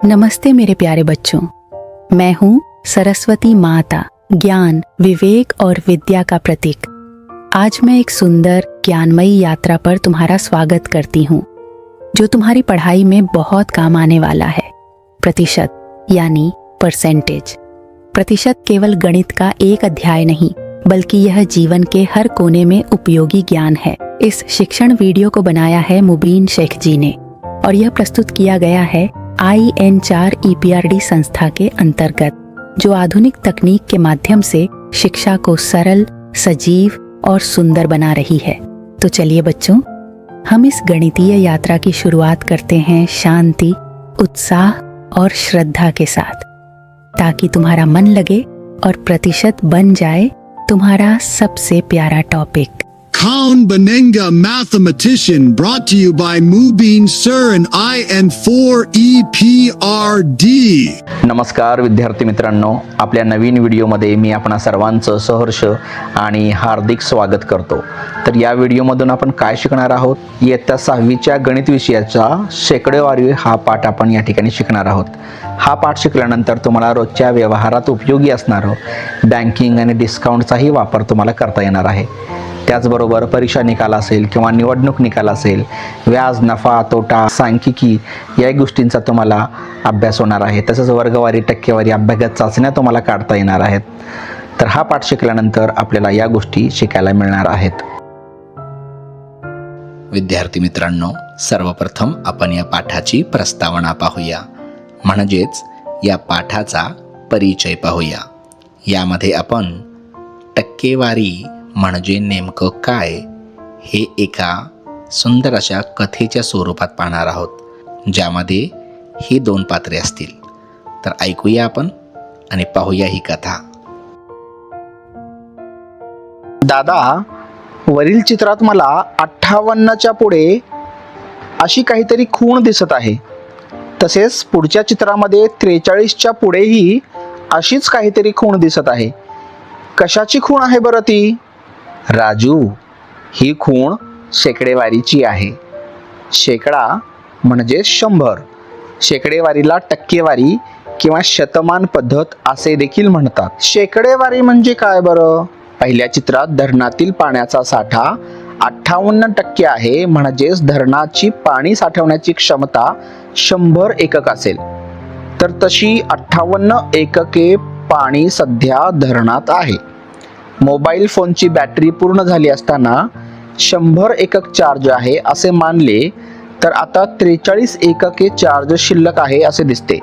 नमस्ते मेरे प्यारे बच्चों। मैं हूँ सरस्वती माता, ज्ञान, विवेक और विद्या का प्रतीक। आज मैं एक सुंदर, ज्ञानमयी यात्रा पर तुम्हारा स्वागत करती हूँ, जो तुम्हारी पढ़ाई में बहुत काम आने वाला है। प्रतिशत, यानी परसेंटेज प्रतिशत केवल गणित का एक अध्याय नहीं, बल्कि यह जीवन के हर कोने में उपयोगी ज्ञान है। इस शिक्षण वीडियो को बनाया है मुबीन शेख जी ने, और यह प्रस्तुत किया गया है आई एन चार ईपीआरडी संस्था के अंतर्गत, जो आधुनिक तकनीक के माध्यम से शिक्षा को सरल, सजीव और सुंदर बना रही है। तो चलिए बच्चों, हम इस गणितीय यात्रा की शुरुआत करते हैं शांति, उत्साह और श्रद्धा के साथ। ताकि तुम्हारा मन लगे और प्रतिशत बन जाए, तुम्हारा सबसे प्यारा topic. Kaun Benenga Mathematician brought to you by Mubin Sir and E IN4EPRD. नमस्कार विद्यार्थी मित्रांनो आपल्या नवीन व्हिडिओमध्ये मी आपणा सर्वांचं सहर्ष आणि हार्दिक स्वागत करतो. तर या व्हिडिओमधून आपण काय शिकणार आहोत? इयत्ता सहावीच्या गणित विषयाचा शेकडेवारी हा पाठ आपण या ठिकाणी शिकणार आहोत. हा पाठ शिकल्यानंतर तुम्हाला रोजच्या व्यवहारात उपयोगी असणारं बँकिंग आणि डिस्काउंटचाही वापर तुम्हाला करता येणार आहे. त्याचबरोबर परीक्षा निकाल असेल किंवा निवडणूक निकाल असेल व्याज नफा तोटा सांख्यिकी या गोष्टींचा तुम्हाला अभ्यास होणार आहे. तसंच वर्गवारी टक्केवारी अभ्यागत चाचण्या तुम्हाला काढता येणार आहेत. तर हा पाठ शिकल्यानंतर आपल्याला या गोष्टी शिकायला मिळणार आहेत. विद्यार्थी मित्रांनो सर्वप्रथम आपण या पाठाची प्रस्तावना पाहूया. म्हणजेच या पाठाचा परिचय पाहूया. यामध्ये आपण टक्केवारी म्हणजे नेमकं काय? हे एका सुंदर अशा कथेच्या स्वरूपात पाहणार आहोत ज्यामध्ये ही दोन पात्रे असतील. तर ऐकूया आपण आणि पाहूया ही कथा. दादा वरील चित्रात मला अठ्ठावन्नच्या पुढे अशी काहीतरी खूण दिसत आहे. तसेच पुढच्या चित्रामध्ये त्रेचाळीसच्या पुढेही अशीच काहीतरी खूण दिसत आहे. कशाची खूण आहे बरं ती? राजू ही खूण शेकडेवारीची आहे. शेकडा म्हणजे शंभर. शेकडेवारीला टक्केवारी किंवा शतमान पद्धत असे देखील म्हणतात. शेकडेवारी म्हणजे काय बरं? पहिल्या चित्रात धरणातील पाण्याचा साठा अठ्ठावन्न टक्के आहे. म्हणजेच धरणाची पाणी साठवण्याची क्षमता शंभर एकक असेल. तर तशी अठ्ठावन्न एकके पाणी सध्या धरणात आहे. मोबाईल फोनची बॅटरी पूर्ण झाली असताना शंभर एकक चार्ज आहे असे मानले तर आता त्रेचाळीस एकके चार्ज शिल्लक आहे असे दिसते.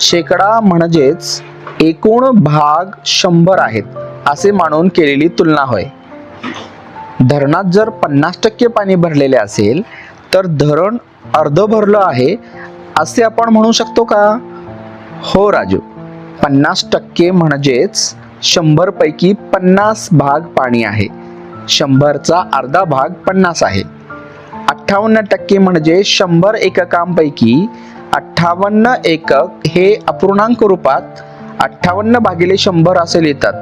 शेकडा म्हणजेच एकूण भाग शंभर आहेत असे मानून केलेली तुलना होय. धरणात जर पन्नास टक्के पाणी भरलेले असेल तर धरण अर्ध भरलं आहे असे आपण म्हणू शकतो का? हो राजू पन्नास टक्के म्हणजेच शंभर पैकी पन्नास भाग पाणी आहे. शंभरचा अर्धा भाग पन्नास आहे. अठ्ठावन्न टक्के म्हणजे शंभर एककांपैकी अठ्ठावन्न एकक हे अपूर्णांक रूपात अठ्ठावन्न भागिले शंभर असे लिहितात.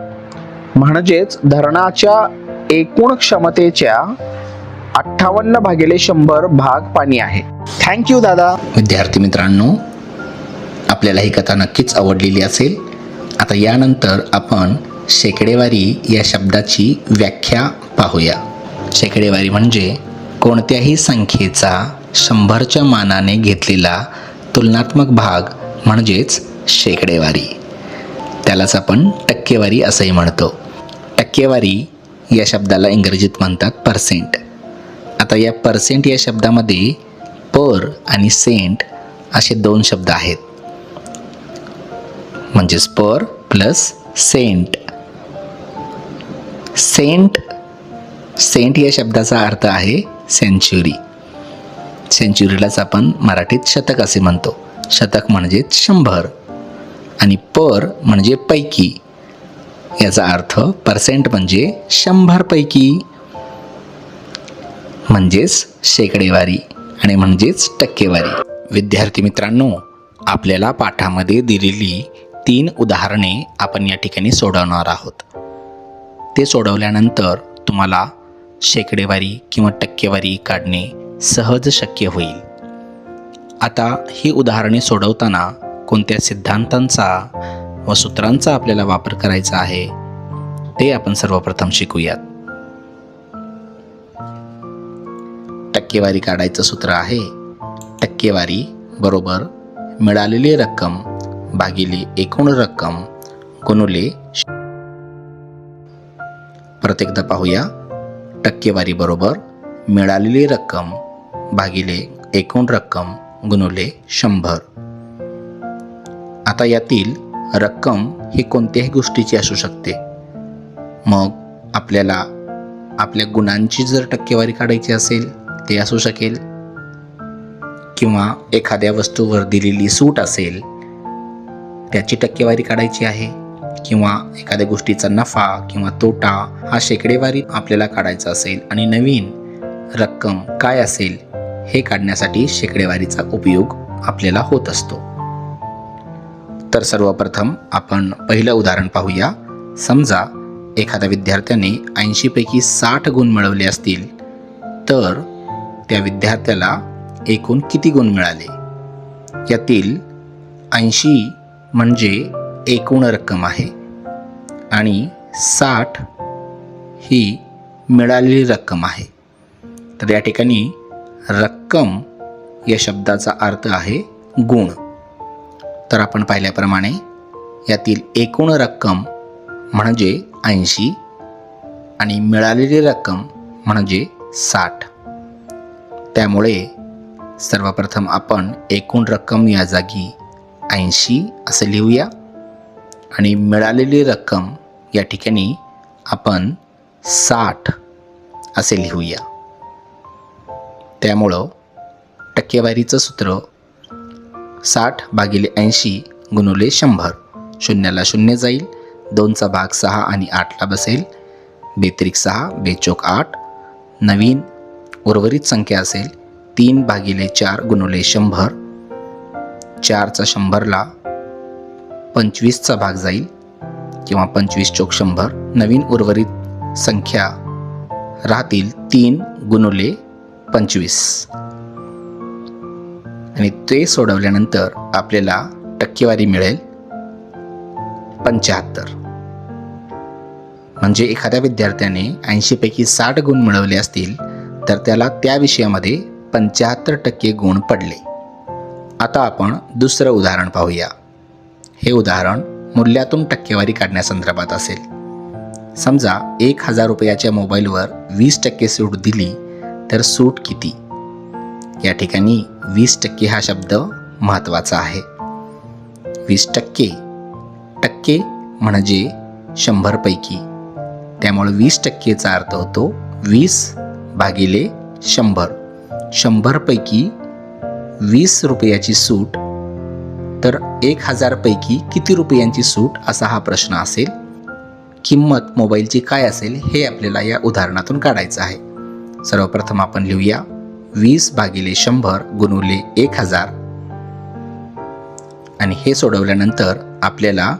म्हणजेच धरणाच्या एकूण क्षमतेच्या अठ्ठावन्न भागिले शंभर भाग पाणी आहे. थँक्यू दादा. विद्यार्थी मित्रांनो आपल्याला ही कथा नक्कीच आवडलेली असेल. आता यानंतर आपण शेकडेवारी या शब्दाची व्याख्या पाहूया. शेकडेवारी म्हणजे कोणत्याही संख्येचा शंभरच्या मानाने घेतलेला तुलनात्मक भाग म्हणजेच शेकडेवारी. त्यालाच आपण टक्केवारी असंही म्हणतो. टक्केवारी या शब्दाला इंग्रजीत म्हणतात पर्सेंट आता या पर्सेंट या शब्दामध्ये पर आणि सेंट असे दोन शब्द आहेत. म्हणजेच per plus cent. Cent cent या शब्दाचा अर्थ आहे सेंच्युरी. सेंच्युरीलाच आपण मराठीत शतक असे म्हणतो. शतक म्हणजेच शंभर आणि पर म्हणजे पैकी. याचा अर्थ पर्सेंट म्हणजे शंभरपैकी म्हणजेच शेकडेवारी आणि म्हणजेच टक्केवारी. विद्यार्थी मित्रांनो आपल्याला पाठामध्ये दिलेली तीन उदाहरणे आपण या ठिकाणी सोडवणार आहोत. ते सोडवल्यानंतर तुम्हाला शेकडेवारी किंवा टक्केवारी काढणे सहज शक्य होईल. आता ही उदाहरणे सोडवताना कोणत्या सिद्धांतांचा व सूत्रांचा आपल्याला वापर करायचा आहे ते आपण सर्वप्रथम शिकूयात. टक्केवारी काढायचं सूत्र आहे टक्केवारी बरोबर मिळालेली रक्कम भागिले एकूण रक्कम गुणुले प्रत्येकदा परत एकदा पाहूया. टक्केवारी बरोबर मिळालेली रक्कम भागिले एकूण रक्कम गुणुले शंभर. आता यातील रक्कम ही कोणत्याही गोष्टीची असू शकते. मग आपल्याला आपल्या गुणांची जर टक्केवारी काढायची असेल ते असू शकेल. किंवा एखाद्या वस्तूवर दिलेली सूट असेल त्याची टक्केवारी काढायची आहे किंवा एखाद्या गोष्टीचा नफा किंवा तोटा हा शेकडेवारी आपल्याला काढायचा असेल आणि नवीन रक्कम काय असेल हे काढण्यासाठी शेकडेवारीचा उपयोग आपल्याला होत असतो. तर सर्वप्रथम आपण पहिलं उदाहरण पाहूया. समजा एखाद्या विद्यार्थ्याने ऐंशीपैकी साठ गुण मिळवले असतील तर त्या विद्यार्थ्याला एकूण किती गुण मिळाले? यातील ऐंशी म्हणजे एकूण रक्कम आहे. आणि साठ ही मिळालेली रक्कम आहे. तर या ठिकाणी रक्कम या शब्दाचा अर्थ आहे गुण. तर आपण पाहिल्याप्रमाणे यातील एकूण रक्कम म्हणजे ऐंशी आणि मिळालेली रक्कम म्हणजे साठ. त्यामुळे सर्वप्रथम आपण एकूण रक्कम या जागी ऐंशी असं लिहूया. आणि मिळालेली रक्कम या ठिकाणी आपण साठ असे लिहूया. त्यामुळं टक्केवारीचं सूत्र साठ भागिले ऐंशी गुणुले शंभर. शून्याला शून्य जाईल. दोनचा भाग सहा आणि आठला बसेल. बेत्रिक सहा बेचोक आठ. नवीन उर्वरित संख्या असेल. तीन भागिले चार गुणुले शंभर. चारचा शंभरला पंचवीसचा भाग जाईल किंवा पंचवीस चोक शंभर नवीन उर्वरित संख्या राहतील तीन गुणुले पंचवीस. आणि ते सोडवल्यानंतर आपल्याला टक्केवारी मिळेल पंच्याहत्तर. म्हणजे एखाद्या विद्यार्थ्याने ऐंशीपैकी साठ गुण मिळवले असतील तर त्याला त्या विषयामध्ये पंच्याहत्तर टक्के गुण पडले. आता आपण दुसरं उदाहरण पाहूया. हे उदाहरण मूल्यातून टक्केवारी काढण्यासंदर्भात असेल. समजा एक हजार रुपयाच्या मोबाईलवर वीस टक्के सूट दिली तर सूट किती? या ठिकाणी वीस टक्के हा शब्द महत्त्वाचा आहे. वीस टक्के. टक्के म्हणजे शंभरपैकी त्यामुळे वीस टक्केचा अर्थ होतो वीस भागिले शंभर. शंभरपैकी वीस रुपयाची सूट तर एक हजारपैकी किती रुपयांची सूट असा हा प्रश्न असेल? किंमत मोबाईलची काय असेल हे आपल्याला या उदाहरणातून काढायचं आहे. सर्वप्रथम आपण लिहूया. वीस भागिले शंभर गुणुले एक हजार. आणि हे सोडवल्यानंतर आपल्याला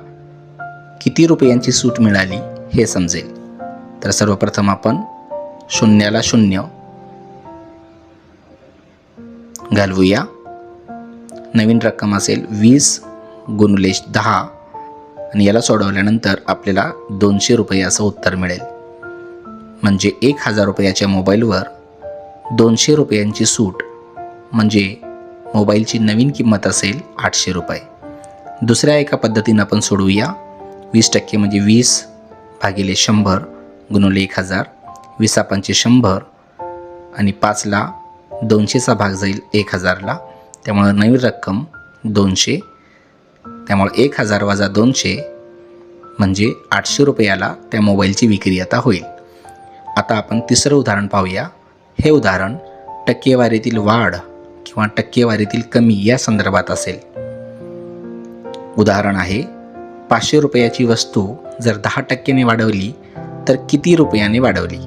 किती रुपयांची सूट मिळाली हे समजेल. तर सर्वप्रथम आपण शून्याला शून्य घालवूया. नवीन रक्कम असेल वीस गुणुले दहा. आणि याला सोडवल्यानंतर आपल्याला दोनशे रुपये असं उत्तर मिळेल. म्हणजे एक हजार रुपयाच्या मोबाईलवर दोनशे रुपयांची सूट म्हणजे मोबाईलची नवीन किंमत असेल आठशे रुपये. दुसऱ्या एका पद्धतीनं आपण सोडवूया. वीस टक्के म्हणजे वीस भागिले शंभर गुणुले एक हजार. वीसा पंचे शंभर. आणि पाचला दोनशेचा भाग जाईल एक हजारला. त्यामुळं नवीन रक्कम दोनशे. त्यामुळे एक हजार वजा दोनशे म्हणजे आठशे रुपयाला त्या मोबाईलची विक्री आता होईल. आता आपण तिसरं उदाहरण पाहूया. हे उदाहरण टक्केवारीतील वाढ किंवा टक्केवारीतील कमी या संदर्भात असेल. उदाहरण आहे पाचशे रुपयाची वस्तू जर दहा टक्क्याने वाढवली तर किती रुपयाने वाढवली?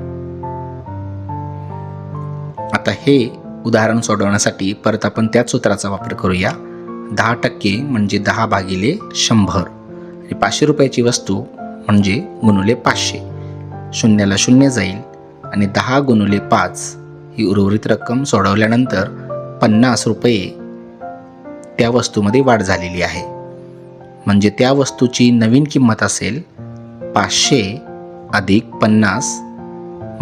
आता हे उदाहरण सोडवण्यासाठी परत आपण त्याच सूत्राचा वापर करूया. दहा टक्के म्हणजे दहा भागिले शंभर. आणि पाचशे रुपयाची वस्तू म्हणजे गुणुले पाचशे. शून्याला शून्य जाईल आणि दहा गुणुले पाच ही उर्वरित रक्कम सोडवल्यानंतर पन्नास रुपये त्या वस्तूमध्ये वाढ झालेली आहे. म्हणजे त्या वस्तूची नवीन किंमत असेल पाचशे अधिक पन्नास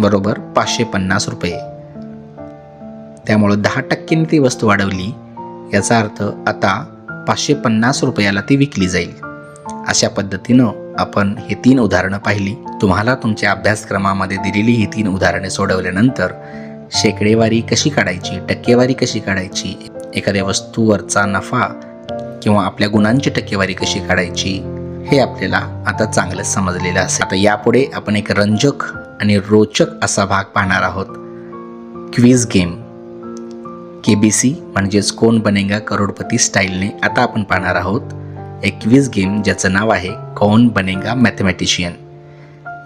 बरोबर पाचशे पन्नास रुपये. त्यामुळं दहा टक्क्यांनी ती वस्तू वाढवली. याचा अर्थ आता पाचशे पन्नास रुपयाला ती विकली जाईल. अशा पद्धतीनं आपण हे तीन उदाहरणं पाहिली. तुम्हाला तुमच्या अभ्यासक्रमामध्ये दिलेली ही तीन उदाहरणे सोडवल्यानंतर शेकडेवारी कशी काढायची टक्केवारी कशी काढायची एखाद्या वस्तूवरचा नफा किंवा आपल्या गुणांची टक्केवारी कशी काढायची हे आपल्याला आता चांगलं समजलेलं असेल. आता यापुढे आपण एक रंजक आणि रोचक असा भाग पाहणार आहोत. Quiz game. K B C म्हणजेच कोण बनेगा करोडपती स्टाईलने आता आपण पाहणार आहोत. एकवीस गेम ज्याचं नाव आहे कौन बनेगा मॅथमॅटिशियन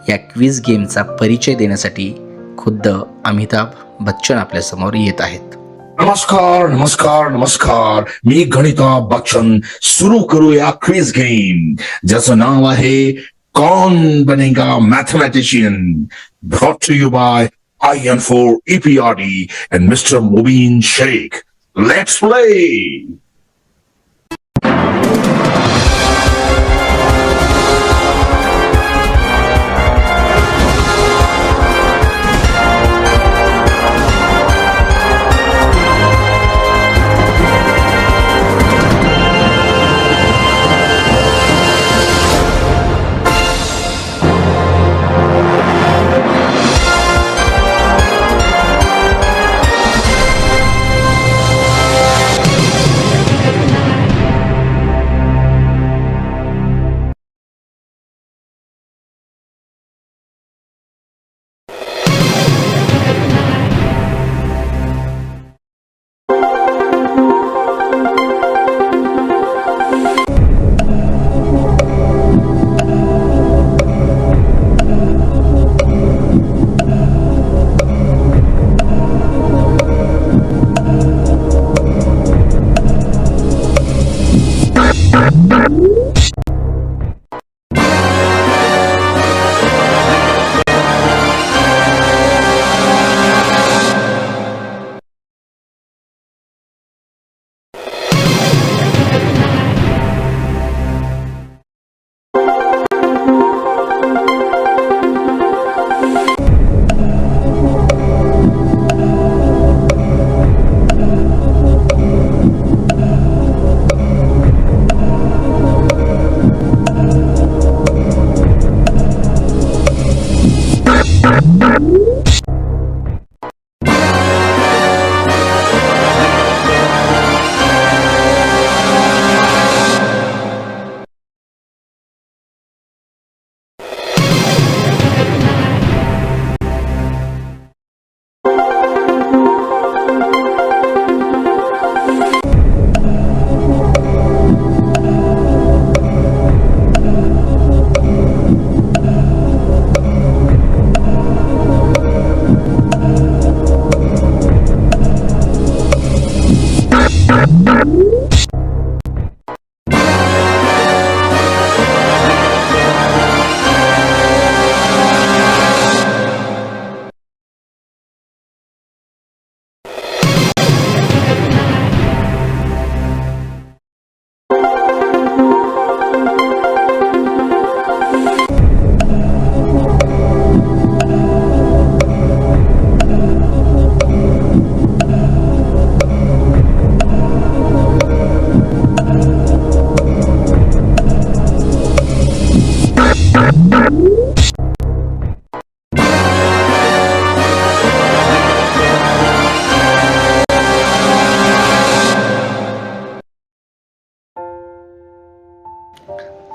या क्विज गेमचा परिचय देण्यासाठी खुद्द अमिताभ बच्चन आपल्यासमोर येत आहेत. नमस्कार नमस्कार नमस्कार. मी गणिता बच्चन सुरू करूया क्विज गेम ज्याचं नाव आहे कौन बनेगा mathematician brought to you by IN4 EPRD and Mr. Mubin Sheikh. Let's play!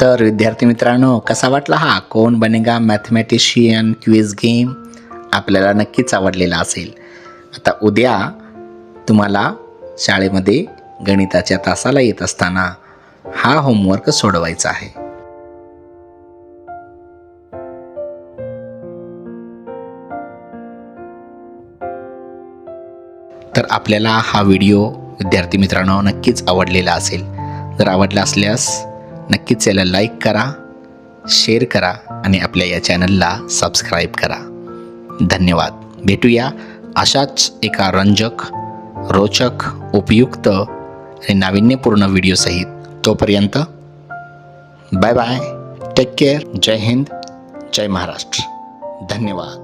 तर विद्यार्थी मित्रांनो कसा वाटला हा? कोण बनेगा मॅथमॅटिशियन क्विज गेम आपल्याला नक्कीच आवडलेला असेल. आता उद्या तुम्हाला शाळेमध्ये गणिताच्या तासाला येत असताना हा होमवर्क सोडवायचा आहे. तर आपल्याला हा व्हिडिओ विद्यार्थी मित्रांनो नक्कीच आवडलेला असेल. जर आवडला असल्यास नक्कीच याला लाईक करा शेअर करा आणि आपल्या या चॅनलला सबस्क्राईब करा. धन्यवाद. भेटूया अशाच एका रंजक रोचक उपयुक्त आणि नाविन्यपूर्ण व्हिडिओसहित तोपर्यंत bye bye take care Jai Hind. Jai Maharashtra. धन्यवाद.